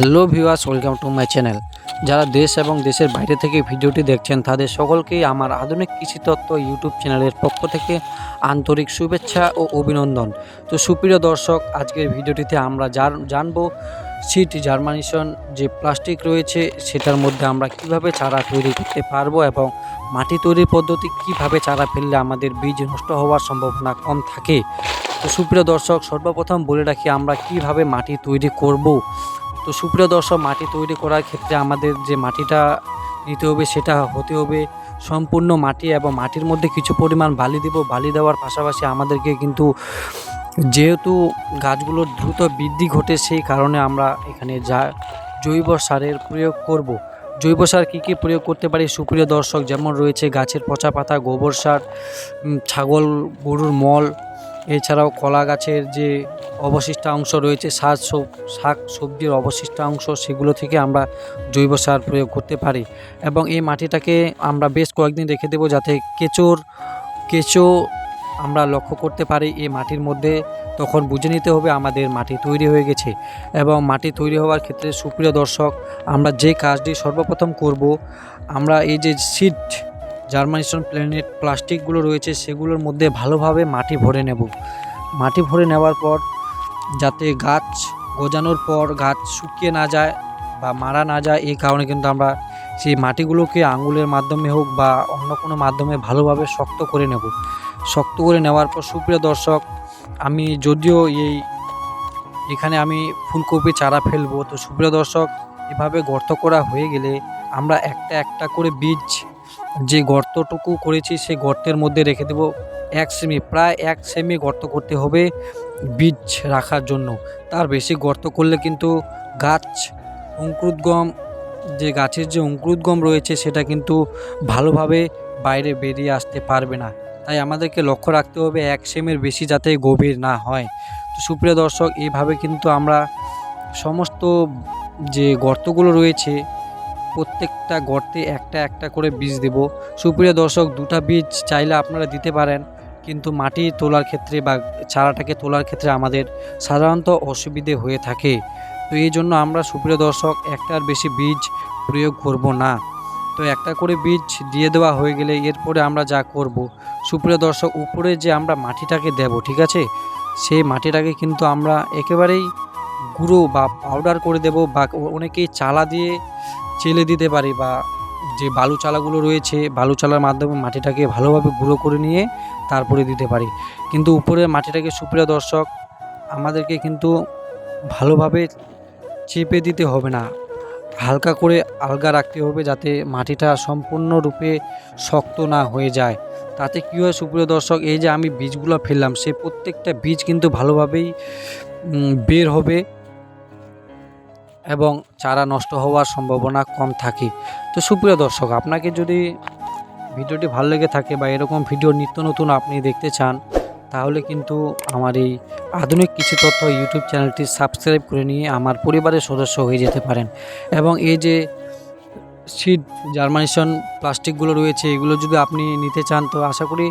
Hello viewers, welcome to my channel. যারা দেশ এবং দেশের বাইরে থেকে ভিডিওটি দেখছেন, তাদের সকলকেই আমার আধুনিক কৃষিতত্ত্ব ইউটিউব চ্যানেলের পক্ষ থেকে আন্তরিক শুভেচ্ছা ও অভিনন্দন। তো সুপ্রিয় দর্শক, আজকের ভিডিওটিতে আমরা জান- জানব সিট জার্মানিশন যে প্লাস্টিক রয়েছে, সেটার মধ্যে আমরা কীভাবে চারা তৈরি করতে পারব এবং মাটি তৈরির পদ্ধতি কীভাবে চারা ফেললে আমাদের বীজ নষ্ট হওয়ার সম্ভাবনা কম থাকে। তো সুপ্রিয় দর্শক, সর্বপ্রথম বলে রাখি আমরা কীভাবে মাটি তৈরি করব। তো সুপ্রিয় দর্শক, মাটি তৈরি করার ক্ষেত্রে আমাদের যে মাটিটা নিতে হবে সেটা হতে হবে সম্পূর্ণ মাটি এবং মাটির মধ্যে কিছু পরিমাণ বালি দেব বালি দেওয়ার পাশাপাশি আমাদেরকে কিন্তু যেহেতু গাছগুলোর দ্রুত বৃদ্ধি ঘটে, সেই কারণে আমরা এখানে যা জৈব সারের প্রয়োগ করব। জৈব সার কী কী প্রয়োগ করতে পারি সুপ্রিয় দর্শক, যেমন রয়েছে গাছের পচা পাতা, গোবর সার ছাগল, গরুর মল, এছাড়াও কলা গাছের যে অবশিষ্ট অংশ রয়েছে, শাক শাক সবজির অবশিষ্ট অংশ, সেগুলো থেকে আমরা জৈব সার প্রয়োগ করতে পারি। এবং এই মাটিটাকে আমরা বেশ কয়েকদিন রেখে দেবো যাতে কেঁচোর, কেঁচো আমরা লক্ষ্য করতে পারি এই মাটির মধ্যে। তখন বুঝে নিতে হবে আমাদের মাটি তৈরি হয়ে গেছে। এবং মাটি তৈরি হওয়ার ক্ষেত্রে সুপ্রিয় দর্শক, আমরা যে কাজটি সর্বপ্রথম করব, আমরা এই যে সিট জার্মানিশন প্ল্যানেট প্লাস্টিকগুলো রয়েছে, সেগুলোর মধ্যে ভালোভাবে মাটি ভরে নেব। মাটি ভরে নেওয়ার পর যাতে গাছ গজানোর পর গাছ শুকিয়ে না যায় বা মারা না যায়, এই কারণে কিন্তু আমরা সেই মাটিগুলোকে আঙুলের মাধ্যমে হোক বা অন্য কোনো মাধ্যমে ভালোভাবে শক্ত করে নেব। শক্ত করে নেওয়ার পর সুপ্রিয় দর্শক, আমি যদিও এই, এখানে আমি ফুলকপি চারা ফেলব, তো সুপ্রিয় দর্শক, এভাবে গর্ত করা হয়ে গেলে আমরা একটা একটা করে বীজ যে গর্তটুকু করেছি, সেই গর্তের মধ্যে রেখে দেবো। এক সেমি, প্রায় এক সেমি গর্ত করতে হবে বীজ রাখার জন্য। তার বেশি গর্ত করলে কিন্তু গাছ অঙ্কুরোদ্গম যে গাছের যে অঙ্কুরোদ্গম রয়েছে, সেটা কিন্তু ভালোভাবে বাইরে বেরিয়ে আসতে পারবে না। তাই আমাদেরকে লক্ষ্য রাখতে হবে এক সেমের বেশি যাতে গভীর না হয়। তো সুপ্রিয় দর্শক এইভাবে কিন্তু আমরা সমস্ত যে গর্তগুলো রয়েছে প্রত্যেকটা গর্তে একটা একটা করে বীজ দেব। সুপ্রিয় দর্শক, দুটা বীজ চাইলে আপনারা দিতে পারেন, কিন্তু মাটি তোলার ক্ষেত্রে বা চারাটাকে তোলার ক্ষেত্রে আমাদের সাধারণত অসুবিধে হয়ে থাকে। তো এই জন্য আমরা, সুপ্রিয় দর্শক, একটার বেশি বীজ প্রয়োগ করব না। তো একটা করে বীজ দিয়ে দেওয়া হয়ে গেলে এরপরে আমরা যা করব। সুপ্রিয় দর্শক, উপরে যে আমরা মাটিটাকে দেব, ঠিক আছে? সেই মাটিটাকে কিন্তু আমরা একেবারেই গুঁড়ো বা পাউডার করে দেব বা অনেকেই চালা দিয়ে চেলে দিতে পারি বা যে বালু চালাগুলো রয়েছে, বালু চালার মাধ্যমে মাটিটাকে ভালোভাবে গুঁড়ো করে নিয়ে তারপরে দিতে পারি। কিন্তু উপরের মাটিটাকে সুপ্রিয় দর্শক, আমাদেরকে কিন্তু ভালোভাবে চেপে দিতে হবে না। হালকা করে আলগা রাখতে হবে যাতে মাটিটা সম্পূর্ণরূপে শক্ত না হয়ে যায়। তাতে কী হয় সুপ্রিয় দর্শক, এই যে আমি বীজগুলো ফেললাম, সে প্রত্যেকটা বীজ কিন্তু ভালোভাবেই বের হবে। এবং চারা নষ্ট হওয়ার সম্ভাবনা কম থাকে। তো সুপ্রিয় দর্শক, আপনাকে যদি ভিডিওটি ভালো লেগে থাকে বা এরকম ভিডিও নিত্য নতুন আপনি দেখতে চান, তাহলে কিন্তু আমার এই আধুনিক কৃষি তথ্য ইউটিউব চ্যানেলটি সাবস্ক্রাইব করে নিয়ে আমার পরিবারের সদস্য হয়ে যেতে পারেন। এবং এই যে সিড জার্মানিশন প্লাস্টিকগুলো রয়েছে, এগুলো যদি আপনি নিতে চান, তো আশা করি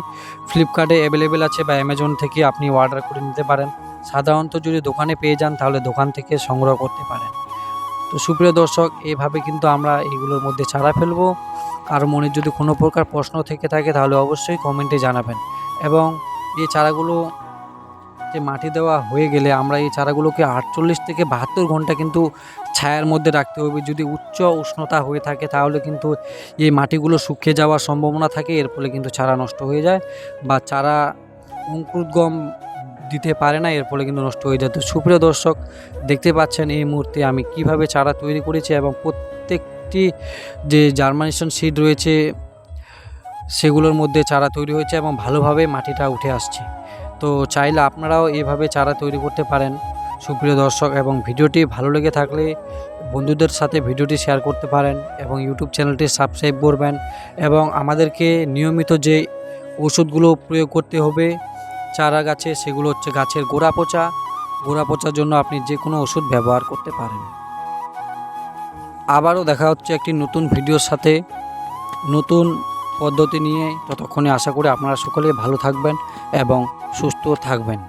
ফ্লিপকার্টে অ্যাভেলেবেল আছে বা অ্যামাজন থেকে আপনি অর্ডার করে নিতে পারেন। সাধারণত যদি দোকানে পেয়ে যান, তাহলে দোকান থেকে সংগ্রহ করতে পারেন। তো সুপ্রিয় দর্শক এইভাবে কিন্তু আমরা এগুলোর মধ্যে ছাড়া ফেলব। আর মনে যদি কোনো প্রকার প্রশ্ন থেকে থাকে, তাহলে অবশ্যই কমেন্টে জানাবেন। এবং এই চারাগুলো যে মাটি দেওয়া হয়ে গেলে আমরা এই চারাগুলোকে আটচল্লিশ থেকে বাহাত্তর ঘণ্টা কিন্তু ছায়ার মধ্যে রাখতে হবে। যদি উচ্চ উষ্ণতা হয়ে থাকে, তাহলে কিন্তু এই মাটিগুলো শুকিয়ে যাওয়ার সম্ভাবনা থাকে। এর ফলে কিন্তু চারা নষ্ট হয়ে যায় বা চারা অঙ্কুরোদ্গম দিতে পারে না, এর ফলে কিন্তু নষ্ট হয়ে যায়। তো সুপ্রিয় দর্শক, দেখতে পাচ্ছেন এই মুহূর্তে আমি কীভাবে চারা তৈরি করেছি এবং প্রত্যেকটি যে জার্মানেশন সিড রয়েছে, সেগুলোর মধ্যে চারা তৈরি হয়েছে এবং ভালোভাবে মাটিটা উঠে আসছে। তো চাইলে আপনারাও এভাবে চারা তৈরি করতে পারেন, সুপ্রিয় দর্শক, এবং ভিডিওটি ভালো লেগে থাকলে বন্ধুদের সাথে ভিডিওটি শেয়ার করতে পারেন এবং ইউটিউব চ্যানেলটি সাবস্ক্রাইব করবেন এবং আমাদেরকে নিয়মিত যে ওষুধগুলো প্রয়োগ করতে হবে চারা গাছে সেগুলো হচ্ছে গাছের গোড়া পচা। গোড়া পচার জন্য আপনি যে কোনো ওষুধ ব্যবহার করতে পারেন। আবারও দেখা হচ্ছে একটি নতুন ভিডিওর সাথে। নতুন পদ্ধতি নিয়ে ততক্ষণে আশা করি আপনারা সকলে ভালো থাকবেন এবং সুস্থ থাকবেন।